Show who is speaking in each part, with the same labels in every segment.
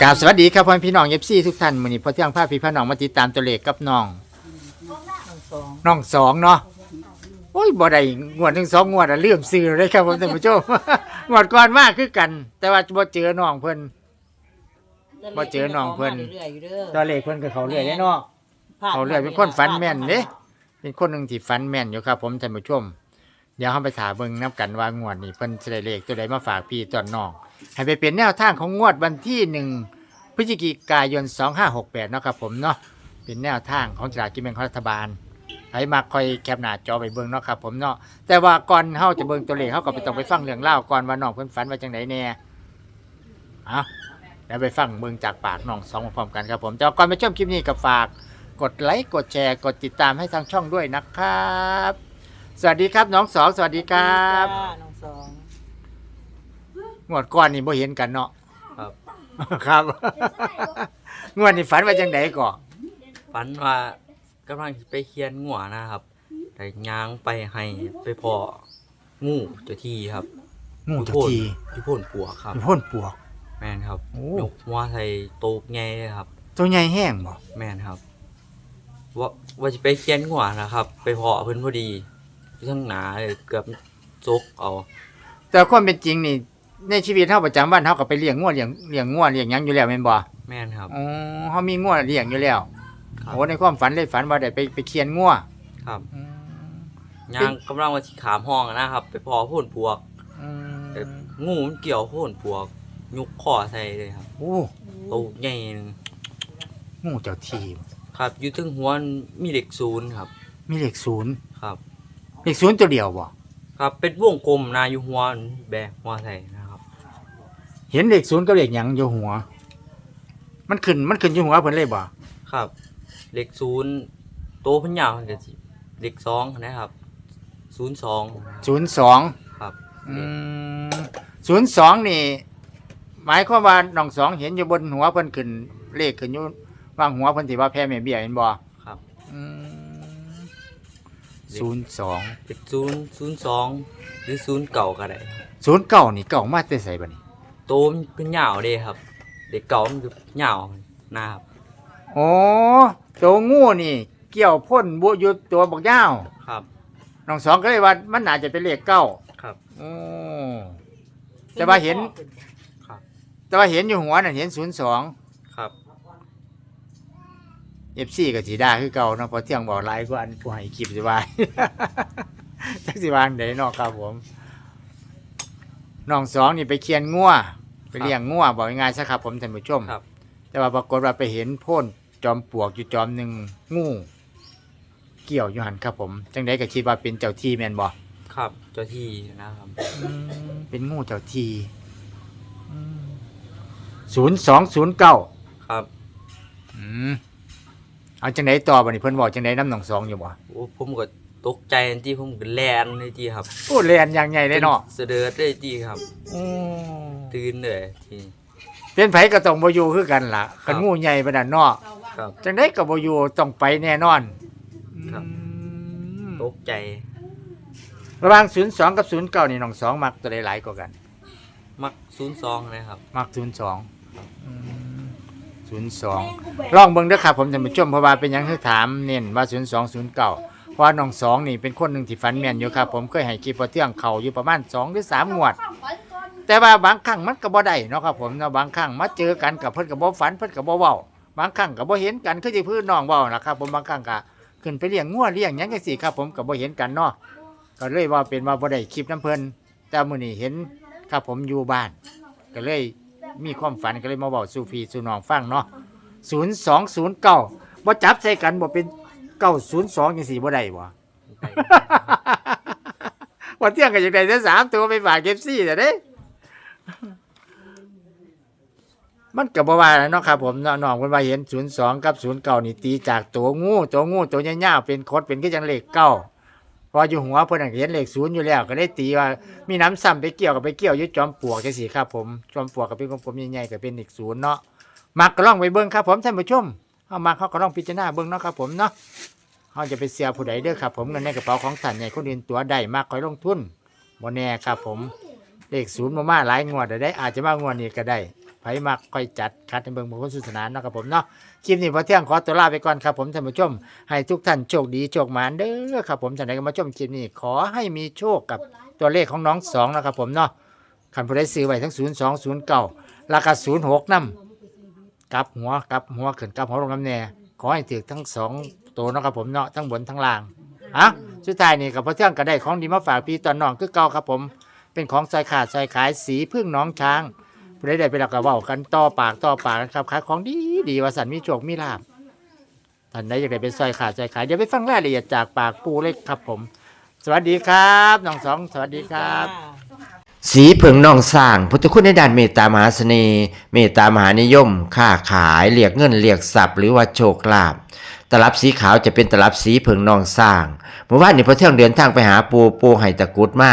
Speaker 1: กราบสวัสดีครับพ่อพี่น้องเอฟซีทุกท่านมื้อนี้พอเที่ยงพาพี่พี่น้องมาติดตามตัวเลขกับน้องน้องสองเนาะโอ้ยบ่ได้งวดหนึ่งสองงวดอะเลื่อมซื้อเลยครับผมท่านผู้ชม งวดก่อนมากคือกัน แต่ว่าบ่เจอน้องเพิ่น บ่เจอน้องเพิ่น ตัวเลขเพิ่นก็เขาเรื่อยเด้เนาะ เขาเรื่อยเป็นคนฝันแม่นเด้เป็นคนหนึ่งที่ฝันแม่นอยู่ครับผมท่านผู้ชม เดี๋ยวเฮาไปถามเบิ่งนํกันว่างวดนี้เพิ่นสิได้เลขตัวใดมาฝากพี่ตอนน้อง ให้ไปเป็นแนวทางของงวดวันที่หนึ่งพฤศจิกายน 2568 เนาะครับผมเนาะเป็นแนวทางของสลากกินแบ่งของรัฐบาลให้มาคอยแคปหน้าจอไปเบิ่งเนาะครับผมเนาะแต่ว่าก่อนเฮาจะเบิ่งตัวเลขเฮาก็ไปต้องไปฟังเรื่องเล่าวก่อนว่าน้องเพิ่นฝันว่าจังไดแน่เอาแล้วไปฟังเบิ่งจากปากน้องสองพร้อมๆกันครับผมแต่ก่อนไปชมคลิปนี้ก็ฝาก กดไลค์ กดแชร์ กดติดตามให้ทางช่องด้วยนะครับ สวัสดีครับน้องสองสวัสดีครับ
Speaker 2: จ้าน้องสอง
Speaker 1: งวดก่อนนี่บ่เห็นกันเนาะ
Speaker 3: ครับ
Speaker 1: ครับ งวดนี้ฝันว่าจังไดก่อ
Speaker 3: ฝันว่ากำลังสิไปเคียนงัวนะครับแต่ย่างไปให้ไปพองูเจ้าที่ครับ
Speaker 1: งูเจ้าที
Speaker 3: ที่พ่นปัวครับ
Speaker 1: อยู่พ่นปวก
Speaker 3: แม่นครับ
Speaker 1: โอ้
Speaker 3: ยกหัวใส่โตกไงเลยครับ
Speaker 1: ตัวใหญ่แห้งบ่
Speaker 3: แม่นครับ ว่าว่าจะไปเคียนงัวนะครับ ไปพอเพิ่นพอดี ทั้งหนาเลยเกือบจกเอา
Speaker 1: แต่ความเป็นจริงนี่ ในชีวิตเฮาประจำวันเฮาก็ไปเลี้ยงงัวเลี้ยงเลี้ยงงัวเลี้ยงหยังอยู่แล้วแม่นบ่
Speaker 3: แม่นครับ
Speaker 1: อ๋อเฮามีงัวเลี้ยงอยู่แล้ว
Speaker 3: ครับ
Speaker 1: โอ้ในความฝันเลยฝันว่าได้ไปไปเคียนงัว
Speaker 3: ครับ
Speaker 1: อืม
Speaker 3: ย่างกำลังว่าสิขามห้องนะครับ ไปพอพ่นปวก
Speaker 1: อืม
Speaker 3: แต่งูมันเกี่ยวพ่นปวก ยุกคอใส่เลยครับ
Speaker 1: โอ้
Speaker 3: โตกใหญ่หนึ่ง
Speaker 1: งูเจ้าทีบ่
Speaker 3: ครับอยู่ถึงหัวมีเหล็กศูนย์ครับ
Speaker 1: มีเลขศูนย์
Speaker 3: ครับ
Speaker 1: เลขศูนย์ตัวเดียวบ่
Speaker 3: ครับ เป็นวงกลมนาอยู่หัวแบกหัวใส่นะครับ
Speaker 1: เห็นเลขศูนย์กับเลขหยังอยู่หัว มันขึ้นมันขึ้นอยู่หัวเพิ่นเลยบ่
Speaker 3: ครับเหล็กศูนย์โตเพันยาวมันจะสิเหล็กสองนะครับศูนย์สอง
Speaker 1: ศูนย์สอง
Speaker 3: ครับ
Speaker 1: ศูนย์สองนี่ หมายความว่าน้องสองเห็นอยู่บนหัวเพิ่นขึ้น เลขขึ้นอยู่วางหัวเพิ่นที่ว่าแพ้แม่เบี้ยเห็นบ่
Speaker 3: ครับ
Speaker 1: ศูนย์สอง
Speaker 3: เหล็กศูนย์ศูนย์สองหรือศูนย์เก่าก็ได้ครับ
Speaker 1: ศูนย์เก้านี่เก้ามาแต่ใส่บัดนี้
Speaker 3: โตมันเป็นยาวเด้ครับเหล็กเก่ามันจะยาวนะครับ
Speaker 1: โอ้ตัวงูนี่ เกี่ยวพ่นบัวอยู่ตัวบักยาว
Speaker 3: ครับ
Speaker 1: น้องสองก็เลยว่ามันน่าจะเป็นเลขเก้า
Speaker 3: ครับ
Speaker 1: โอ้แต่ว่าเห็น
Speaker 3: ครับ
Speaker 1: แต่ว่าเห็นอยู่หัวน่ะเห็นศูนย์สอง
Speaker 3: ครับ
Speaker 1: เอฟซีกับสีดาคือเก่าเนาะเพอเที่ยงบอกไลฟ์ก็อันผู้ให้คลิปสิว่าจักสิวางเดเนาะครับผมน้องสองนี่ไปเคียนงัวไปเลี้ยงงัวบอกง่ายๆซะครับ ผมท่านผู้ชม
Speaker 3: ครับ
Speaker 1: แต่ว่าปรากฏว่าไปเห็นโพ่นจอมปลวกอยู่จอมหนึ่งงูเกี่ยวอยู่หันครับผมจังไดก็คิดว่าเป็นเจ้าที่แม่นบ่
Speaker 3: ครับเจ้าที่นะครับ
Speaker 1: เป็นงูเจ้าที่ศูนย์สองศูนย์เก้า
Speaker 3: ครับ
Speaker 1: อืม เอาจังไดต่อบัดนี้เพิ่นบอกจังไดน้ำหนองสองอยู่บ่
Speaker 3: โอ้ผมก็ตกใจอันที่ผมก็แลนเลยที่ครับ
Speaker 1: โอ้เรียนอย่างใหญ่เลยเนาะ
Speaker 3: เสด็จเลยที่ครับ
Speaker 1: อืม
Speaker 3: ตื่นเลยที
Speaker 1: เป็นไผก็ต้องบ่อยู่คือกันล่ะ
Speaker 3: ครั
Speaker 1: กับนงูใหญ่ปานนั้นเนาะ
Speaker 3: ครับ
Speaker 1: จังไดก็บ่อยู่ต้องไปแน่นอน
Speaker 3: ครับ
Speaker 1: อืม
Speaker 3: ตกใจ
Speaker 1: ระหว่าง02 กับ 09 นี่น้องสองมักตัวใดหลายกว่ากัน
Speaker 3: มักศูนย์สองนะครับ
Speaker 1: มัก02อืม 02ลองเบิ่งเด้อครับผมท่านผู้ชมเพราะว่าเป็นหยังคือถามเน้นว่า02 09เพราะว่าน้องสองนี่เป็นคนหนึงที่ฝันแม่นอยู่ครับผมเคยให้คลิปพอเที่ยงเข้าอยู่ประมาณ2หรือ3งวด แต่ว่าบางครั้งมันก็บ่ได้เนาะครับผมเนาะบางครั้งมาเจอกันกับเพิ่นก็บ่ฝันเพิ่นก็บ่เว้าบางครั้งก็บ่เห็นกันคือสิพื้นน้องเว้าล่ะครับผมบางครั้งก็ขึ้นไปเลี้ยงงัวเลี้ยงหยังจังซี่ครับผมก็บ่เห็นกันเนาะก็เลยว่าเป็นว่าบ่ได้คลิปน้ำเพิ่นแต่มื้อนี้เห็นครับผมอยู่บ้าน ก็เลย มีความฝันก็เลยมาเว้าสู่พี่สู่น้องฟังเนาะ0209บ่จับใส่กันบ่เป็น902จังซี่บ่ได้บ่ว่าเที่ยงก็อยากได้แต่สามตัวไปฝากเก็บซี่แต่เด้ มันก็บ่ว่าแล้วเนาะครับผมเนาะน้องเพิ่นว่าเห็น 02 กับ 09 นี่ตีจากตัวงู ตัวงู ตัวยาวๆเป็นคดเป็นคือจังเลขเก้า พออยู่หัวเพิ่นนะก็เห็นเลข0อยู่แล้วก็ได้ตีว่ามีน้ำซ้ำไปเกี่ยวกับไปเกี่ยวอยู่จอมปลวกจังซี่ครับผมจอมปลวกก็เป็นกลมๆใหญ่ๆก็เป็นเลข0เนาะมักก็ลองไปเบิ่งครับผมท่านผู้ชมเฮามาเขาก็ลองพิจารณาเบิ่งเนาะครับผมเนาะเฮาจะไปเสียผู้ใดเด้อครับผมเงินในกระเป๋าของท่านใหญ่คนอื่นตัวใดมากคอยลงทุนบ่แน่ครับผมเลข0บ่มาหลายงวดได้อาจจะมางวดนี้ก็ได้ ไผมักค่อยจัดคัดในเบิ่งบุคคลสุสนานเนาะครับผมเนาะคลิปนี้พอเที่ยงขอตัวลาไปก่อนครับผมท่านผู้ชม ให้ทุกท่านโชคดีโชคหมานเด้อครับผมท่านใดก็มาชมคลิปนี้ขอให้มีโชคกับตัวเลขของน้องสองนะครับผมเนาะคันผู้ใดซื้อไว้ทั้ง 0 2 0 9ราคา0 6นำกลับหัวกลับหัวขึ้นกลับหัวลงน้ำแน่ขอให้ถือทั้งสองตัวเนาะครับผมเนาะทั้งบนทั้งล่างอะสุดท้ายนี่กับพอเที่ยงก็ได้ของดีมาฝากพี่ตอนน้องคือเก่าครับผม เป็นของซอยขาดซอยขายสีพึ่งน้องช้าง ผู้ใดได้ไปแล้วก็เว้ากันต่อปากต่อปากนะครับขายของดีดีว่าสันมีโชคมีลาบท่านใดอยากได้เป็นซอยขาดซอยขายเดี๋ยวไปฟังรายละเอียดจากปากปูเล็กครับผม สวัสดีครับน้องสองสวัสดีครับ สีเผิงนองสร้างพุทธคุณในด้านเมตตามหาเสน่ห์เมตตามหานิยม ค้าขายเรียกเงินเรียกทรัพย์หรือว่าโชคลาภตลับสีขาวจะเป็นตลับสีเผิงนองสร้างเมื่อวานนี้พอเที่ยงเดินทางไปหาปูปูไห้ตะกุดมา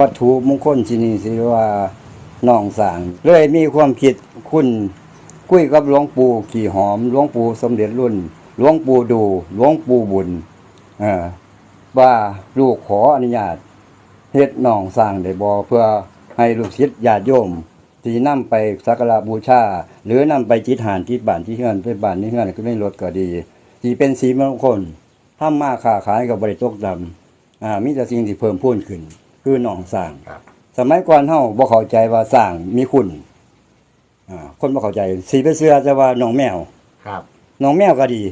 Speaker 4: วัตถุมงคลที่นี่สิว่าน้องสางเลยมีความคิดคุณคุยกับหลวงปู่ขี่หอมหลวงปู่สมเด็จรุ่นหลวงปู่ดูหลวงปู่บุญออว่าลูกขออนุญาตเฮ็ดน้องสร้างได้บ่เพื่อให้ลูกศิษย์ญาติโยมที่นำไปสักการะบูชาหรือนำไปจิตหานที่บ้านที่เฮือนไปบ้านที่เฮือนก็ไม่ลดก็ดีที่เป็นสีมงคลทำมาค้าขายกับบริตกดำอ่ามีแต่สิ่งที่เพิ่มพูนขึ้น คือหนองสร้าง
Speaker 1: ครับ
Speaker 4: สมัยก่อนเฮาบ่เข้าใจว่าสร้างมีคุณอ่าคนบ่เข้าใจสีไปเสื้อจะว่าหนองแมว
Speaker 1: ครับ
Speaker 4: หนองแมวก็ดี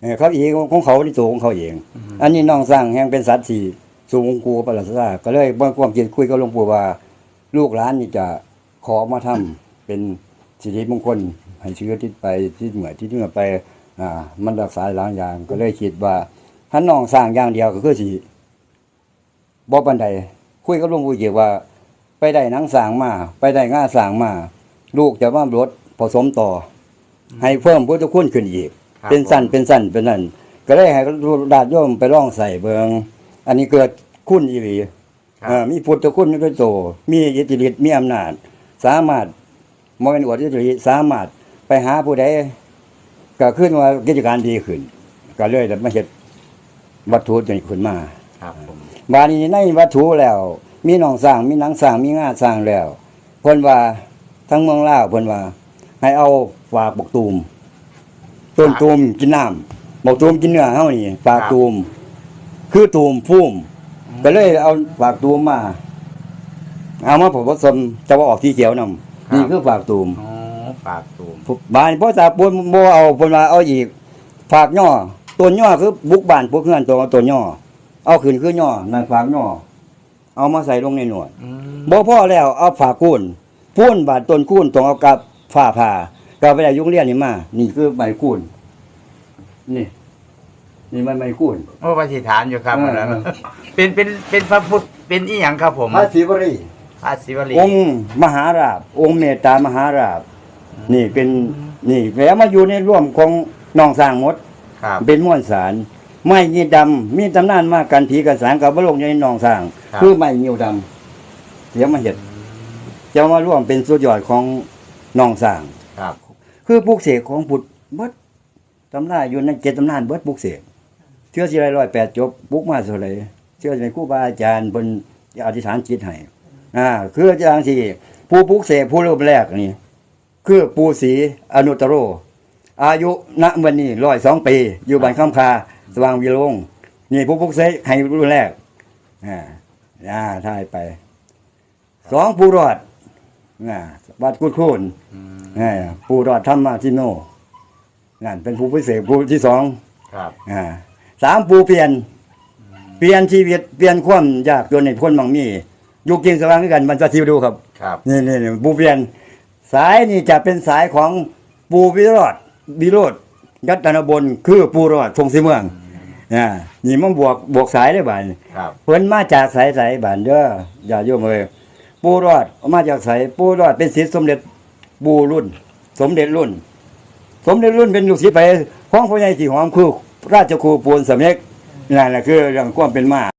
Speaker 4: เออเขาเองของเขาที่ตัวของเขาเอง อันนี้หนองสร้างแห่งเป็นสัตว์ที่สูงกูประหลาดซาก็เลยบ่ความคิดคุยกับหลวงปู่ว่า ลูกหลานนี่จะขอมาทำเป็นสิริมงคลให้เชื้อที่ไปที่เหมือที่เหนือไป อ่า มันรักษาหลายอย่างก็เลยคิดว่าถ้าน้องสร้างอย่างเดียวก็คือสิ บ่ปานใดคุยกับหลวงปู่เกี่ยวว่า ไปได้หนังสร้างมา ไปได้ง่าสร้างมา ลูกจะมารถผสมต่ออให้เพิ่มพุทธคุณขึ้นอีก
Speaker 1: ครับ
Speaker 4: เป็นสั้นเป็นสั้นเป็นนั่นก็เลยให้ดาดโยมไปลองใส่เบิงอันนี้เกิดคุณอีหลี
Speaker 1: ครับ
Speaker 4: เอ่อมีพุทธคุณด้วยโต มีอิทธิฤทธิ์มีอำนาจ สามารถมเป็นอวดอิทธิฤทธิ์สามารถไปหาผู้ใดก็ขึ้นว่ากิจการดีขึ้น ก็เลยมาเฮ็ดวัตถุตัวนี้ขึ้นมา
Speaker 1: ครับผม
Speaker 4: บาดนี้ในวัตถุแล้ว มีหนองสร้างมีหนังสร้างมีงาสร้างแล้วเพิ่นว่าทั้งเมืองลาวเพิ่นว่า ให้เอาฝากบกตูมต้นตูมกินน้ำบกตูมกินเนื้อเฮานี่ฝากตูม คือตูมพุ่มก็เลยเอาฝากตูมมา เอามาผสมจะว่าออกที่เขียวนำนี่คือฝากตูม
Speaker 1: อ๋อปากตูม
Speaker 4: บ้านพ่อตาปูนบ่เอาเพิ่นว่าเอาอีกฝากย่อต้นย่อคือบุกบ้านพวกเฮือนตัวต้นย่อ เอาขึ้นคือย่อนั่นฝากย่อเอามาใส่ลงในหนวด
Speaker 1: อืม
Speaker 4: บ่พอแล้วเอาฝากคูนพูนบาดต้นคูนต้องเอากับฝ้าผ่าก็ไปได้ยุงเรียนนี่มา นี่คือใบคูนนี่ นี่มันใบคูน
Speaker 1: โอ้ปฏิฐานอยู่ครับ
Speaker 4: เออ
Speaker 1: อันนั้นเป็นเป็นเป็นพระพุทธเป็นอีหยังครับผม
Speaker 4: พระศิวรี
Speaker 1: พระศิวลี
Speaker 4: องค์มหาราบ องค์เมตตามหาราบ นี่เป็นนี่แล้วมาอยู่ในร่วมของน้องสร้างหมด
Speaker 1: ครับ
Speaker 4: เป็นม้วนสาร ไม้ยีดำมีตำนานมากกันผีกันสางกับบลงในหนองสร้าง
Speaker 1: ครับ
Speaker 4: คือไม้ยิวดำเดี๋ยวมาเห็ดจะมาร่วมเป็นสุดยอดของหนองสร้าง
Speaker 1: ครับ
Speaker 4: คือปลูกเสกของพุทธเบิดตำราอยู่ในเจ็ดตำนานเบิดปลูกเสกเชื่อสิไรร้อยแปดจบปลูกมาเท่าไหรเชื่อสิเป็นครูบาอาจารย์บนอธิษฐานจิตให้อ่าคืออาจารย์ที่ผู้ปลูกเสกผู้รูปแรกนี่ คือปูศรีอนุตตโร อายุณวันนี้ร้อยสองปี อยู่บ้านคำคา สว่างวิโรงนี่ผู้ปลุกเสกให้รุ่นแรกอ่าอ่าถ่ายไป สองผู้รอดอ่าวัดกุดคูน
Speaker 1: อืม
Speaker 4: อ่าผู้รอดธรรมาทิโนนั่นเป็นผู้พิเศษผู้ที่สอง
Speaker 1: ครับ
Speaker 4: อ่าสามผู้เปลี่ยน เปลี่ยนชีวิตเปลี่ยนความยากจนในพ้นบางมีอยู่กินสว่างด้วยกันมันจะทิวดูครับ
Speaker 1: ครับ
Speaker 4: นี่นี่นี่ปูเพียน สายนี่จะเป็นสายของปูวิโรธวิโรธยัตนบนคือปูรอดพงศิเมือง อ่านี่มันบวกบวกสายได้บ่าน
Speaker 1: ครับ
Speaker 4: เพิ่นมาจากสายสายบ้านเด้ออย่าโยมเอ้ยปูรอดมาจากสายปูรอดเป็นศิษย์สมเด็จปู่รุ่น สมเด็จรุ่น สมเด็จรุ่นเป็นลูกศิษย์ไปห้องพ่อใหญ่ขี่หอมคือราชครูปูนสำเน็กนั่นแหละคือเรื่องความเป็นมา